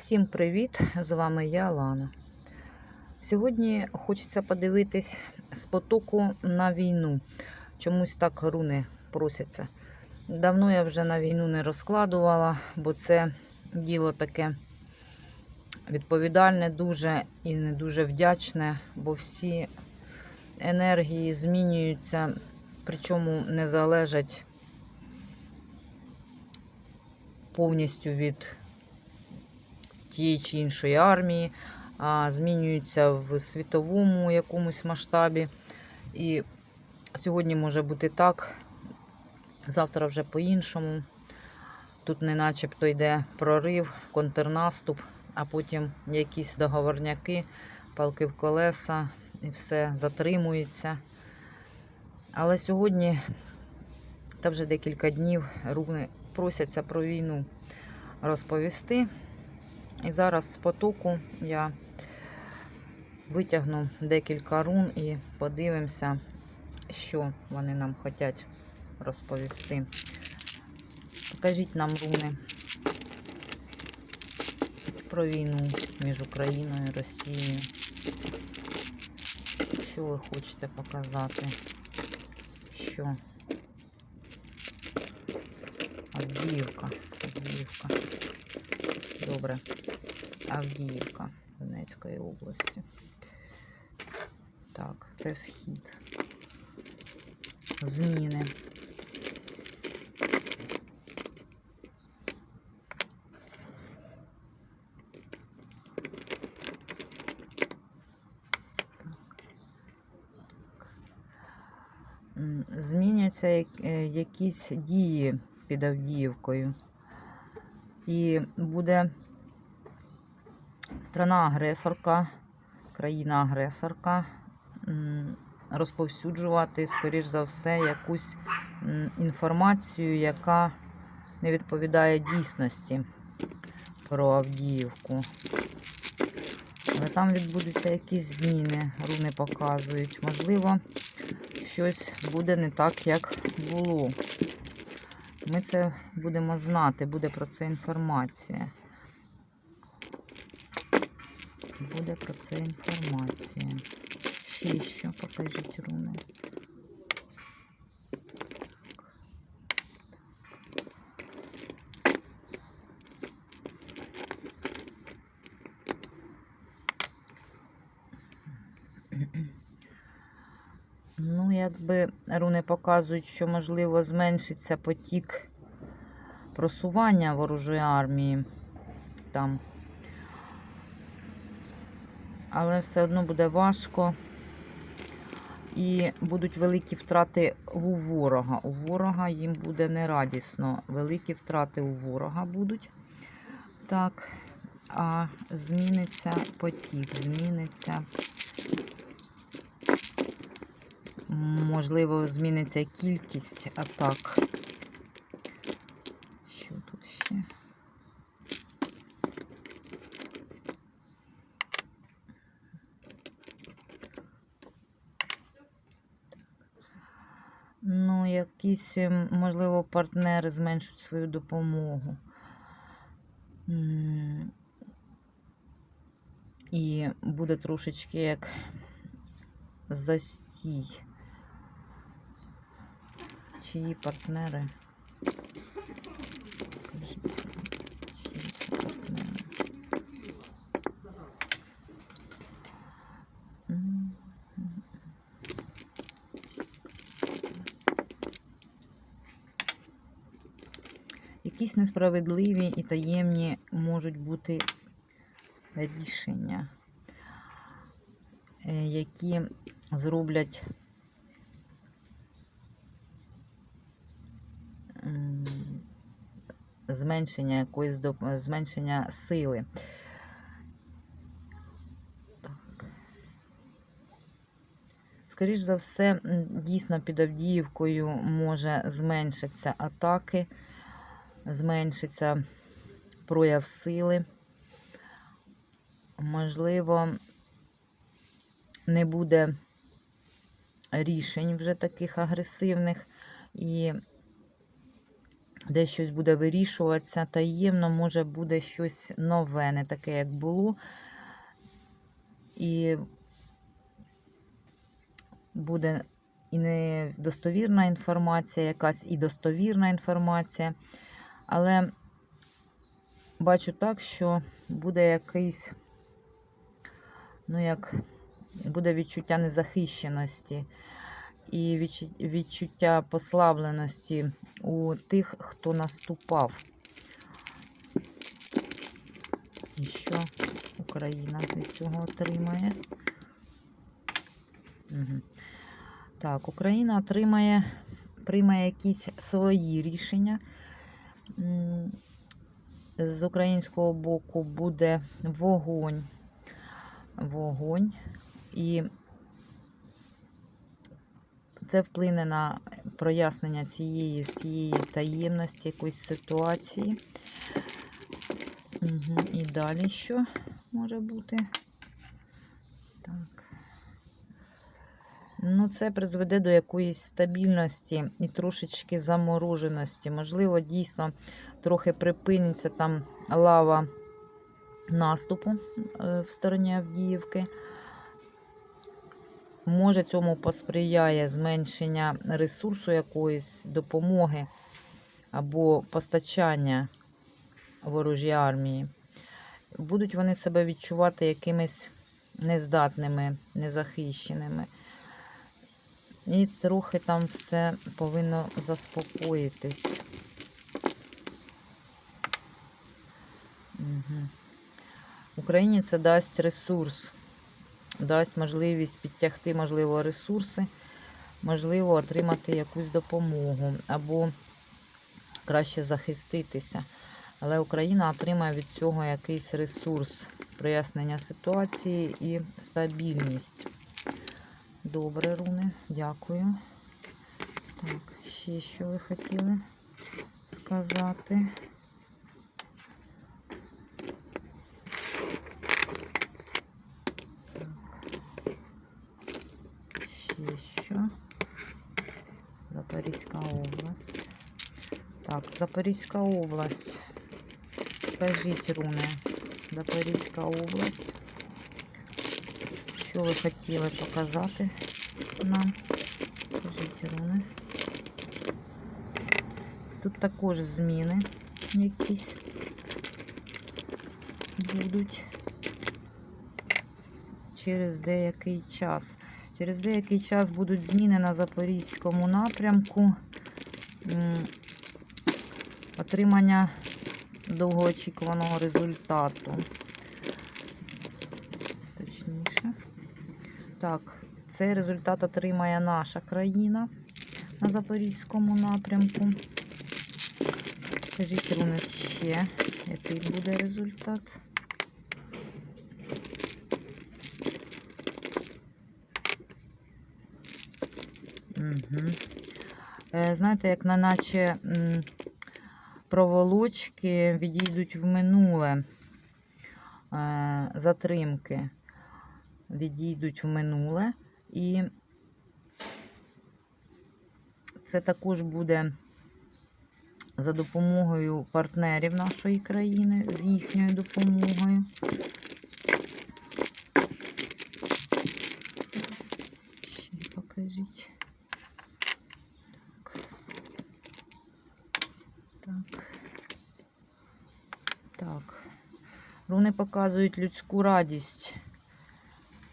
Всім привіт! З вами я, Лана. Сьогодні хочеться подивитись з потоку на війну. Чомусь так руни просяться. Давно я вже на війну не розкладувала, бо це діло таке відповідальне дуже і не дуже вдячне, бо всі енергії змінюються, причому не залежать повністю від тієї чи іншої армії, змінюються в світовому якомусь масштабі. І сьогодні може бути так, завтра вже по-іншому. Тут не начебто йде прорив, контрнаступ, а потім якісь договорняки, палки в колеса, і все затримується. Але сьогодні, та вже декілька днів, руни просяться про війну розповісти. І зараз з потоку я витягну декілька рун і подивимося, що вони нам хочуть розповісти. Покажіть нам руни про війну між Україною і Росією. Що ви хочете показати? Що? Авдіївка. Авдіївка. Добре. Авдіївка Донецької області. Так, це схід. Зміни. Зміняться е, якісь дії під Авдіївкою. І буде страна-агресорка, країна-агресорка розповсюджувати, скоріш за все, якусь інформацію, яка не відповідає дійсності про Авдіївку. Але там відбудуться якісь зміни, руни показують. Можливо, щось буде не так, як було. Ми це будемо знати, буде про це інформація. Буде про це інформація. Ще що, покажіть руни. Ну, якби руни показують, що можливо зменшиться потік просування ворожої армії там. Але все одно буде важко. І будуть великі втрати у ворога. У ворога їм буде нерадісно. Великі втрати у ворога будуть. Так, а зміниться потік, зміниться. Можливо, зміниться кількість атак. Що тут ще? Ну, якісь, ем, можливо, партнери зменшують свою допомогу. І буде трошечки як застій. Чиї партнери? Якісь несправедливі і таємні можуть бути рішення, е, які зроблять зменшення якоїсь зменшення сили. Так. Скоріш за все, дійсно під Авдіївкою може зменшитися атаки, зменшиться прояв сили. Можливо, не буде рішень вже таких агресивних, і де щось буде вирішуватися таємно, може буде щось нове, не таке, як було. І буде і недостовірна інформація, якась і достовірна інформація. Але бачу так, що буде якийсь, ну як, буде відчуття незахищеності і відчуття послабленості у тих, хто наступав. І що Україна від цього отримає? Угу. Так, Україна отримає, приймає якісь свої рішення. З українського боку буде вогонь. Вогонь. І це вплине на прояснення цієї всієї таємності якоїсь ситуації. Угу. І далі що може бути? Так. Ну, це призведе до якоїсь стабільності і трошечки замороженості. Можливо, дійсно трохи припиниться там лава наступу е, в стороні Авдіївки. Може, цьому посприяє зменшення ресурсу якоїсь допомоги або постачання ворожій армії. Будуть вони себе відчувати якимись нездатними, незахищеними. І трохи там все повинно заспокоїтись. Угу. Україні це дасть ресурс, дасть можливість підтягти, можливо, ресурси, можливо, отримати якусь допомогу або краще захиститися. Але Україна отримає від цього якийсь ресурс, прояснення ситуації і стабільність. Добре, руни, дякую. Так, ще що ви хотіли сказати? Так. Ще що? Запорізька область. Так, Запорізька область. Скажіть, руни. Запорізька область. Що ви хотіли показати нам? Скажіть, руни. Тут також зміни якісь будуть через деякий час. Через деякий час будуть зміни на Запорізькому напрямку. Отримання довгоочікуваного результату. Точніше. Так, цей результат отримає наша країна на Запорізькому напрямку. Скажіть, Руни, ще, який буде результат? Угу. Знаєте, як на наче проволочки відійдуть в минуле е, затримки відійдуть в минуле. І це також буде за допомогою партнерів нашої країни, з їхньою допомогою. Ще покажіть. Так. Так. Так. Руни показують людську радість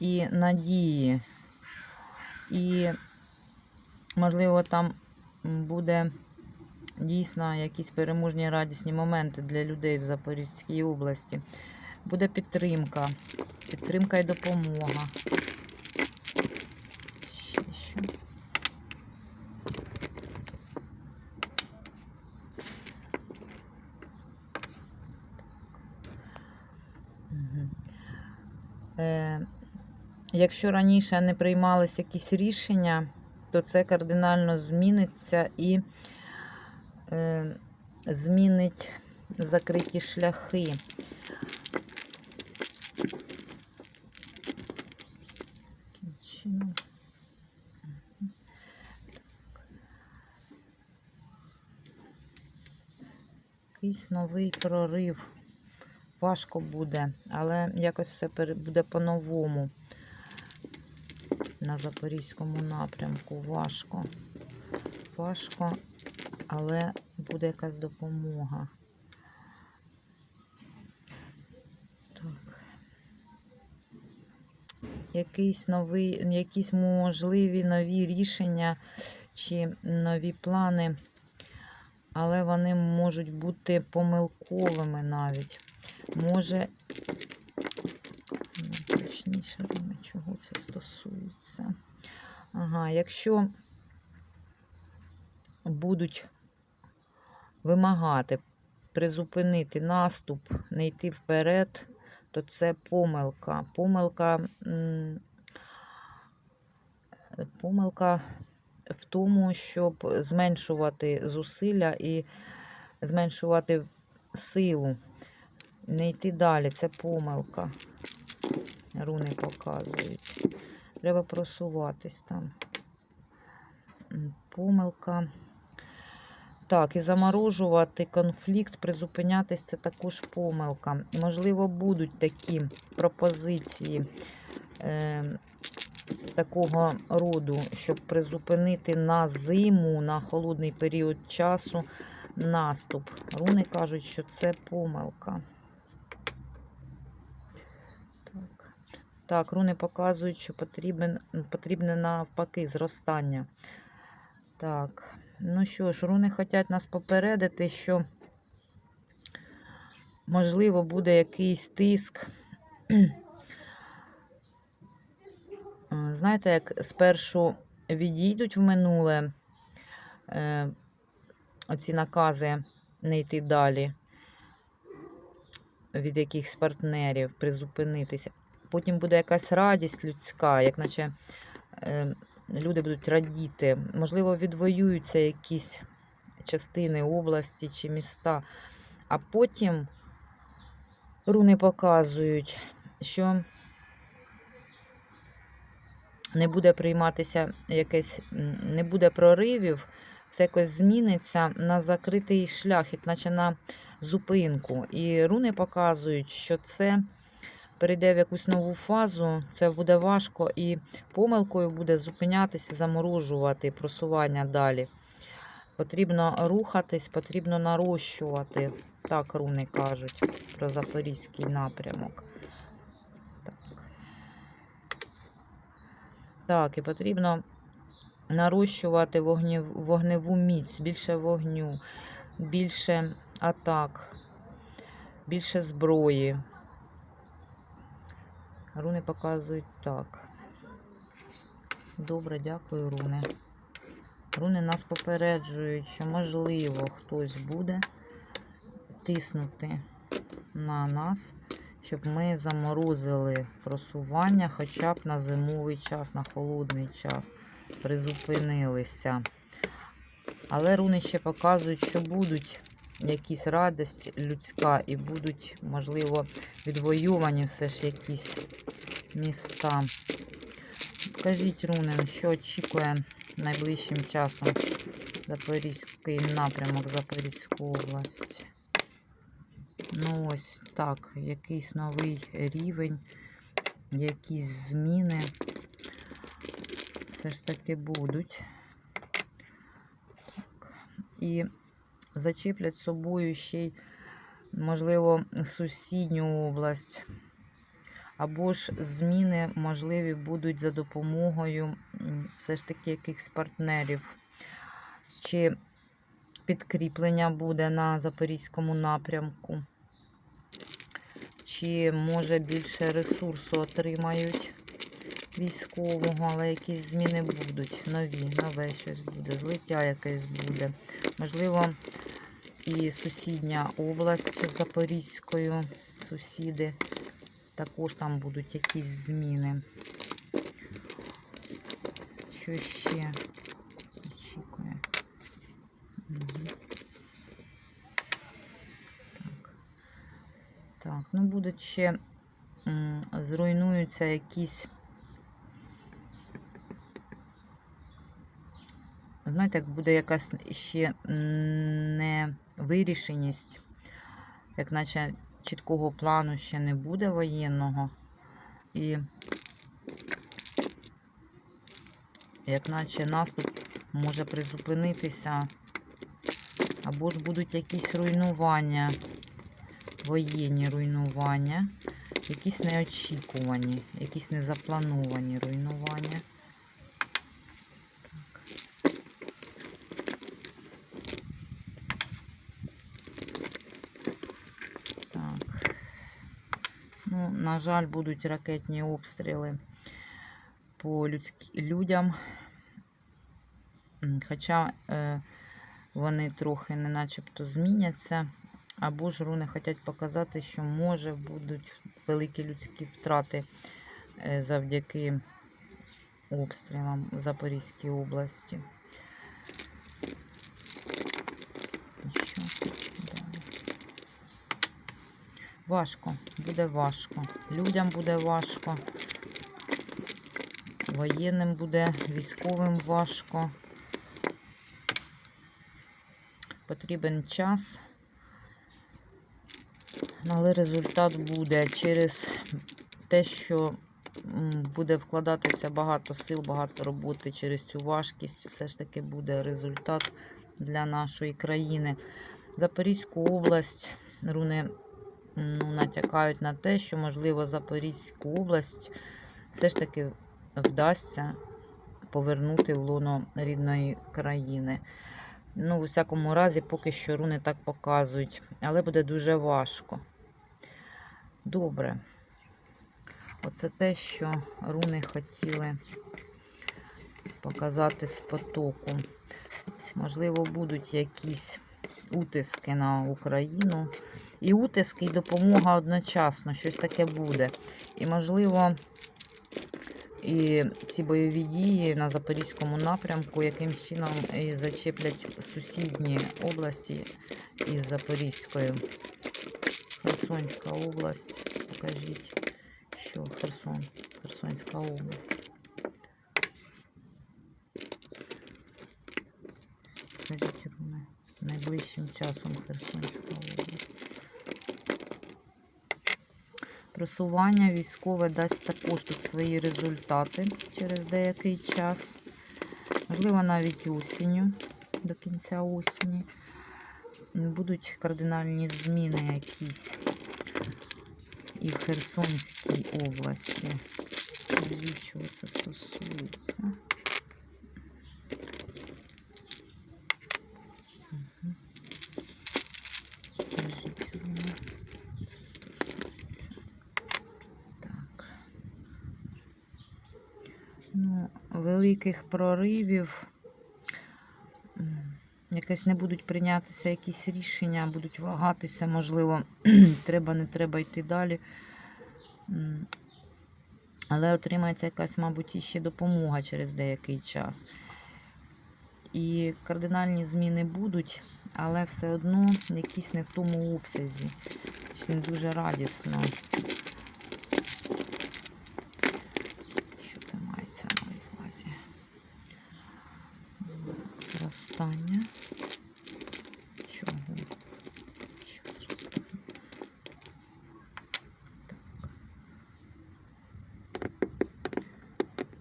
і надії. І, можливо, там буде дійсно якісь переможні радісні моменти для людей в Запорізькій області. Буде підтримка, підтримка і допомога. Ще що? Мгм. Е, Якщо раніше не приймались якісь рішення, то це кардинально зміниться і е, змінить закриті шляхи. Якийсь новий прорив. Важко буде, але якось все буде по-новому. На Запорізькому напрямку. Важко. Важко, але буде якась допомога. Так. Якийсь новий, якісь можливі нові рішення чи нові плани, але вони можуть бути помилковими навіть. Може, ну, точніше, Рома, чого це стосується. Ага, якщо будуть вимагати призупинити наступ, не йти вперед, то це помилка. Помилка, помилка в тому, щоб зменшувати зусилля і зменшувати силу. Не йти далі, це помилка. Руни показують. Треба просуватись там. Помилка. Так, і заморожувати конфлікт, призупинятись це також помилка. Можливо, будуть такі пропозиції е, такого роду, щоб призупинити на зиму, на холодний період часу наступ. Руни кажуть, що це помилка. Так, руни показують, що потрібен, потрібне навпаки зростання. Так, ну що ж, руни хочуть нас попередити, що можливо буде якийсь тиск. Знаєте, як спершу відійдуть в минуле е, оці накази не йти далі від якихось партнерів, призупинитися. Потім буде якась радість людська, як наче е, люди будуть радіти. Можливо, відвоюються якісь частини області чи міста. А потім руни показують, що не буде прийматися якесь, не буде проривів, все якось зміниться на закритий шлях, як наче на зупинку. І руни показують, що це перейде в якусь нову фазу, це буде важко, і помилкою буде зупинятися, заморожувати просування далі. Потрібно рухатись, потрібно нарощувати. Так руни кажуть про запорізький напрямок. Так. Так, і потрібно нарощувати вогнів, вогневу міць, більше вогню, більше атак, більше зброї. Руни показують так. Добре, дякую, руни. Руни нас попереджують, що, можливо, хтось буде тиснути на нас, щоб ми заморозили просування хоча б на зимовий час, на холодний час, призупинилися. Але руни ще показують, що будуть якісь радість людська і будуть, можливо, відвоювані все ж якісь міста. Скажіть, руни, що очікує найближчим часом Запорізький напрямок, Запорізьку область. Ну, ось так, якийсь новий рівень, якісь зміни все ж таки будуть. Так. І зачіплять собою ще й, можливо, сусідню область. Або ж зміни можливі будуть за допомогою все ж таки якихось партнерів. Чи підкріплення буде на Запорізькому напрямку, чи може більше ресурсу отримають військового, але якісь зміни будуть. Нові, нове щось буде, злиття якесь буде. Можливо, і сусідня область з Запорізькою, сусіди. Також там будуть якісь зміни. Що ще очікує? Так. Так, ну будуть ще зруйнуються якісь. Знаєте, як буде якась ще невирішеність як наче чіткого плану ще не буде воєнного. І як наче наступ може призупинитися, або ж будуть якісь руйнування, воєнні руйнування, якісь неочікувані, якісь незаплановані руйнування. Так. Ну, на жаль, будуть ракетні обстріли по людські, людям. Хоча е, вони трохи не начебто зміняться. Або ж руни хочуть показати, що може будуть великі людські втрати е, завдяки обстрілам в Запорізькій області. І що далі? Важко, буде важко. Людям буде важко. Воєнним буде, військовим важко. Потрібен час. Але результат буде через те, що буде вкладатися багато сил, багато роботи через цю важкість. Все ж таки буде результат для нашої країни. Запорізьку область руни ну, натякають на те, що, можливо, Запорізьку область все ж таки вдасться повернути в лоно рідної країни. Ну, у всякому разі, поки що руни так показують, але буде дуже важко. Добре. Оце те, що руни хотіли показати з потоку. Можливо, будуть якісь утиски на Україну. І утиски, і допомога одночасно, щось таке буде. І, можливо, і ці бойові дії на Запорізькому напрямку якимсь чином і зачеплять сусідні області із Запорізькою. Херсонська область. Покажіть, що Херсон, Херсонська область. Покажіть руни. Найближчим часом Херсонська область. Просування військове дасть також тут свої результати через деякий час. Можливо, навіть осінню, до кінця осені. Будуть кардинальні зміни якісь і в Херсонській області. Скажіть, це стосується. Мгм. Скажіть, Руна, це стосується. Так. Ну, великих проривів. м, Якось не будуть прийнятися якісь рішення, будуть вагатися, можливо, треба, не треба йти далі. Але отримається якась, мабуть, іще допомога через деякий час. І кардинальні зміни будуть, але все одно якісь не в тому обсязі. Не дуже радісно. Що це мається на увазі? Зростання. Чого? Що зростання?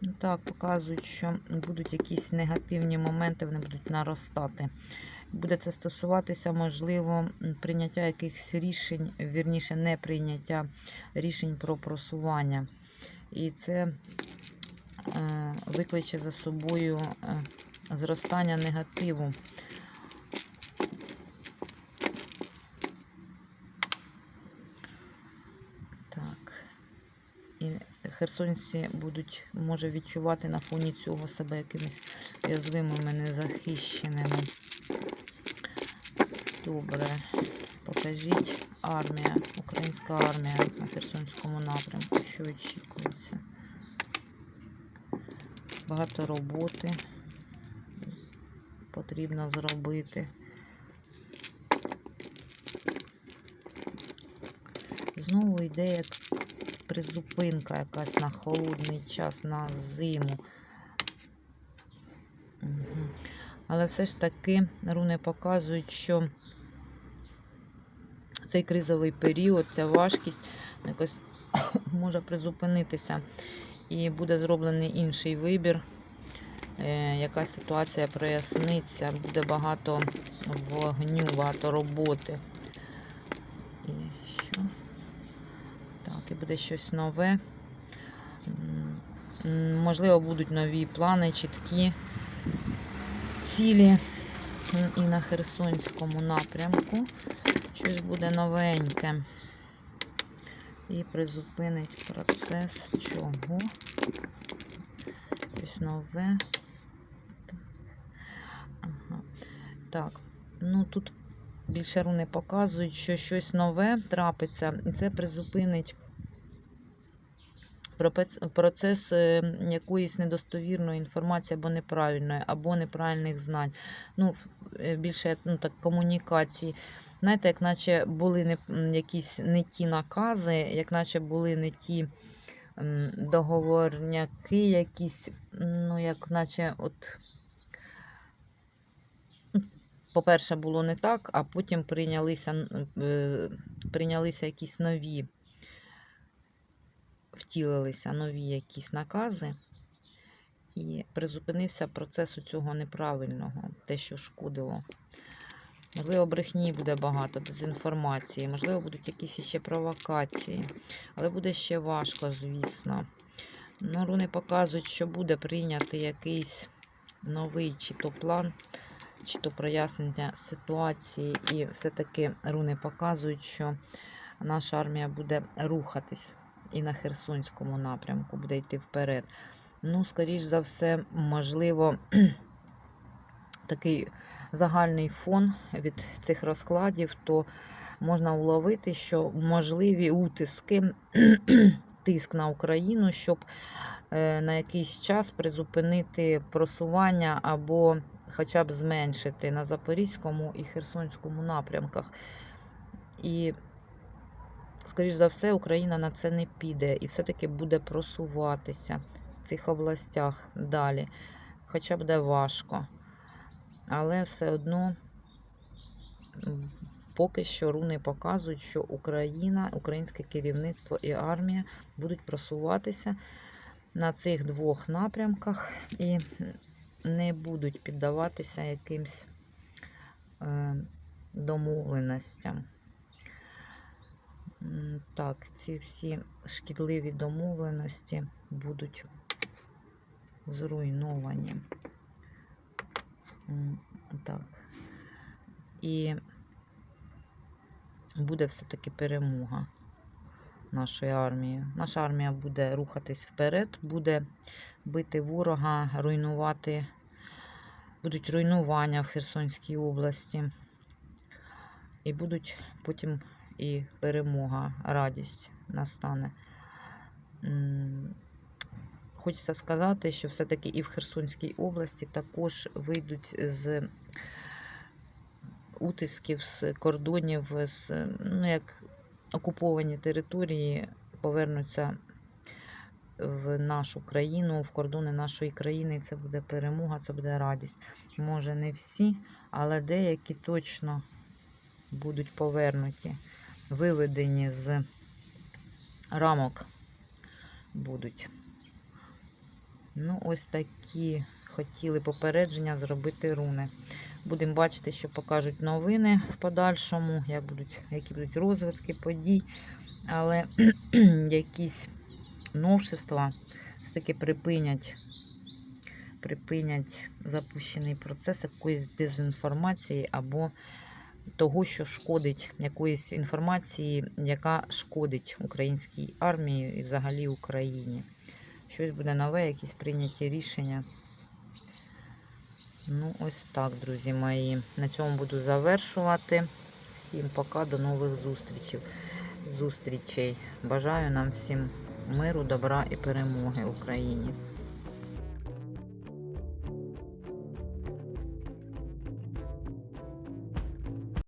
Ну так, показують, що будуть якісь негативні моменти, вони будуть наростати. Буде це стосуватися, можливо, прийняття якихось рішень, вірніше, не прийняття рішень про просування. І це е, викличе за собою е, зростання негативу. Так. І херсонці будуть, може, відчувати на фоні цього себе якимись уязвимими, незахищеними. Добре. Покажіть армія, українська армія на Херсонському напрямку, що очікується. Багато роботи потрібно зробити. Знову йде як призупинка якась на холодний час, на зиму. Але все ж таки руни показують, що цей кризовий період, ця важкість якось може призупинитися і буде зроблений інший вибір. Е, Якась ситуація проясниться, буде багато вогню, багато роботи. І буде щось нове. Можливо, будуть нові плани, чіткі цілі і на Херсонському напрямку. Щось буде новеньке. І призупинить процес чого? Щось нове. Так. Ну тут більше руни показують, що щось нове трапиться, і це призупинить процес е, якоїсь недостовірної інформації або неправильної, або неправильних знань. Ну, е, більше ну, так, комунікації. Знаєте, як наче були не, якісь не ті накази, як наче були не ті договорняки, якісь, ну, як наче от. По-перше, було не так, а потім прийнялися, е, прийнялися якісь нові, втілилися нові якісь накази, і призупинився процес у цього неправильного, те, що шкодило. Можливо, брехні буде багато, дезінформації, можливо, будуть якісь ще провокації, але буде ще важко, звісно. Ну, руни показують, що буде прийнятий якийсь новий чи то план, чи то прояснення ситуації. І все-таки руни показують, що наша армія буде рухатись і на Херсонському напрямку, буде йти вперед. Ну, скоріш за все, можливо, такий загальний фон від цих розкладів, то можна уловити, що можливі утиски, тиск на Україну, щоб е, на якийсь час призупинити просування або хоча б зменшити на Запорізькому і Херсонському напрямках. І, скоріш за все, Україна на це не піде і все-таки буде просуватися в цих областях далі. Хоча буде важко. Але все одно поки що руни показують, що Україна, українське керівництво і армія будуть просуватися на цих двох напрямках і не будуть піддаватися якимсь е, домовленостям. Так, ці всі шкідливі домовленості будуть зруйновані. Так. І буде все-таки перемога нашої армії. Наша армія буде рухатись вперед, буде бити ворога, руйнувати, будуть руйнування в Херсонській області. І будуть потім і перемога, радість настане. Хочеться сказати, що все-таки і в Херсонській області також вийдуть з утисків, з кордонів, з ну, як окуповані території повернуться в нашу країну, в кордони нашої країни. І це буде перемога, це буде радість. Може, не всі, але деякі точно будуть повернуті, виведені з рамок будуть. Ну, ось такі хотіли попередження зробити руни. Будемо бачити, що покажуть новини в подальшому, як будуть, які будуть розвитки подій. Але якісь новшества все-таки припинять, припинять запущений процес якоїсь дезінформації або того, що шкодить якоїсь інформації, яка шкодить українській армії і взагалі Україні. Щось буде нове, якісь прийняті рішення. Ну, ось так, друзі мої. На цьому буду завершувати. Всім пока, до нових зустрічей. зустрічей. Бажаю нам всім миру, добра і перемоги Україні.